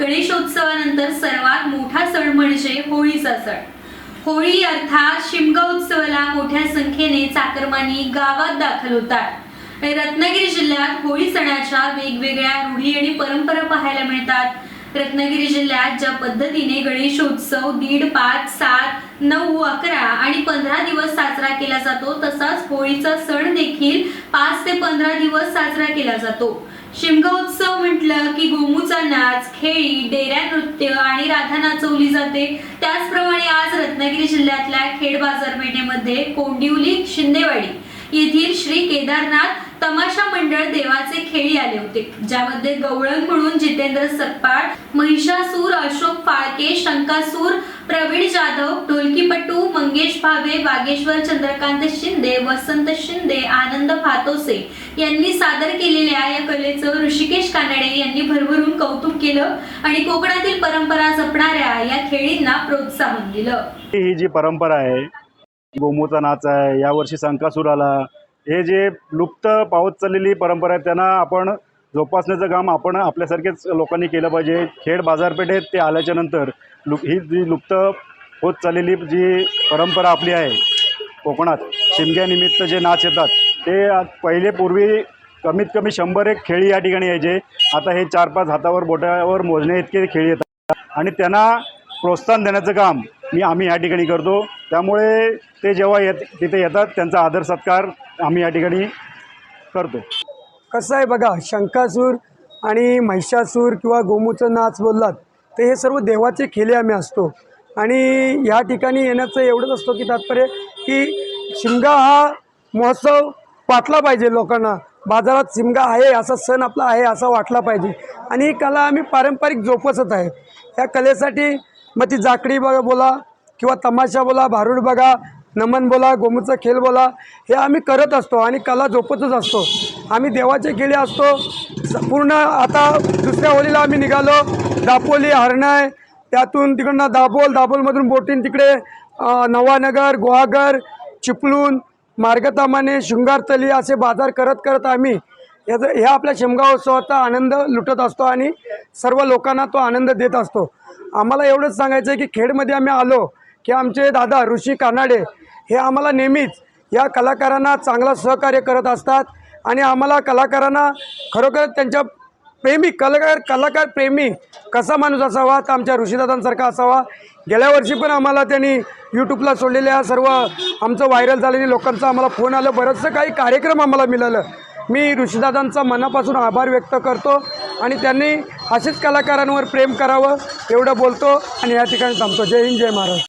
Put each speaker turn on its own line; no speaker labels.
गणेशोत्सवानंतर सर्वात मोठा सण म्हणजे होळीचा सण. होळी अर्थात शिमगा उत्सवाला मोठ्या संख्येने चाकरमानी गावात दाखल होतात. रत्नागिरी जिल्ह्यात होळी सणाच्या वेगवेगळ्या रूढी आणि परंपरा पाहायला मिळतात. रत्नागिरी जिल्ह्यात ज्या पद्धतीने गणेशोत्सव दीड पाच सात नऊ अकरा आणि पंधरा दिवस साजरा केला जातो तसाच होळीचा सण देखील पाच ते पंधरा दिवस साजरा केला जातो. शिमगा उत्सव म्हटलं की नाच खेळी डेऱ्या नृत्य आणि राधा नाचवली जाते. त्याचप्रमाणे आज रत्नागिरी जिल्ह्यातल्या खेड बाजारपेठेमध्ये कोंडिवली शिंदेवाडी येथील श्री केदारनाथ तमाशा मंडळ देवाचे खेळी आले होते ज्यामध्ये गवळण म्हणून जितेंद्र सकपाळ महिषासूर अशोक फाळके शंकासूर प्रवीण जाधव ढोलकीपटू मंगेश भावे वागेश्वर चंद्रकांत शिंदे वसंत शिंदे आनंद फातोसे यांनी सादर केलेल्या या कलेचं ऋषिकेश कानडे यांनी भरभरून कौतुक केलं आणि कोकणातील परंपरा जपणाऱ्या या खेळींना प्रोत्साहन दिलं.
ही जी परंपरा आहे गोमूचा नाच आहे यावर्षी संकासूर आला हे जे लुप्त पावत चाललेली परंपरा आहे त्यांना आपण जोपासण्याचं काम आपण आपल्यासारखेच लोकांनी केलं पाहिजे. खेड बाजारपेठेत ते आल्याच्यानंतर लु ही जी लुप्त होत चाललेली जी परंपरा आपली आहे कोकणात शिमग्यानिमित्त जे नाच येतात ते पहिले पूर्वी कमीत कमी शंभर एक खेळी या ठिकाणी यायचे. आता हे चार पाच हातावर बोटावर मोजणे इतके खेळी येतात. आणि त्यांना प्रोत्साहन देण्याचं काम मी आम्ही या ठिकाणी करतो. त्यामुळे ते जेव्हा येत तिथे येतात त्यांचा आदर सत्कार आम्ही या ठिकाणी करतो.
कसं आहे बघा शंकासूर आणि महिषासूर किंवा गोमूचं नाच बोललात तर हे सर्व देवाचे खेले आम्ही असतो. आणि ह्या ठिकाणी येण्याचं एवढंच असतो की तात्पर्य की शिमगा हा महोत्सव वाटला पाहिजे लोकांना. बाजारात शिमगा आहे असा सण आपला आहे असा वाटला पाहिजे. आणि ही कला आम्ही पारंपरिक जोपासत आहे. या कलेसाठी मग ती जाकडी बघा बोला किंवा तमाशा बोला भारूड बघा नमन बोला गोमूचा खेळ बोला हे आम्ही करत असतो आणि कला जोपतच असतो. आम्ही देवाचे केले असतो. पूर्ण आता दुसऱ्या होळीला आम्ही निघालो. दापोली हरणाय त्यातून तिकडनं दाभोल दाभोलमधून बोटीन तिकडे नवानगर गुहागर चिपळूण मार्गतामाने शृंगारतली असे बाजार करत करत आम्ही याचं ह्या आपल्या शेमगाव उत्सवाचा आनंद लुटत असतो आणि सर्व लोकांना तो आनंद देत असतो. आम्हाला एवढंच सांगायचं आहे की खेडमध्ये आम्ही आलो की आमचे दादा ऋषी कानाडे हे आम्हाला नेहमीच या कलाकारांना चांगलं सहकार्य करत असतात. आणि आम्हाला कलाकारांना खरोखर त्यांच्या प्रेमी कलाकार कलाकार प्रेमी कसा माणूस असावा तर आमच्या ऋषीदादांसारखा असावा. गेल्या वर्षी पण आम्हाला त्यांनी यूट्यूबला सोडलेल्या सर्व आमचं व्हायरल झालेली लोकांचं आम्हाला फोन आलं. बरंचसं काही कार्यक्रम आम्हाला मिळालं. मी ऋषीदादांचा मनापासून आभार व्यक्त करतो आणि त्यांनी असेच कलाकारांवर प्रेम करावं एवढं बोलतो आणि या ठिकाणी थांबतो. जय हिंद जय महाराज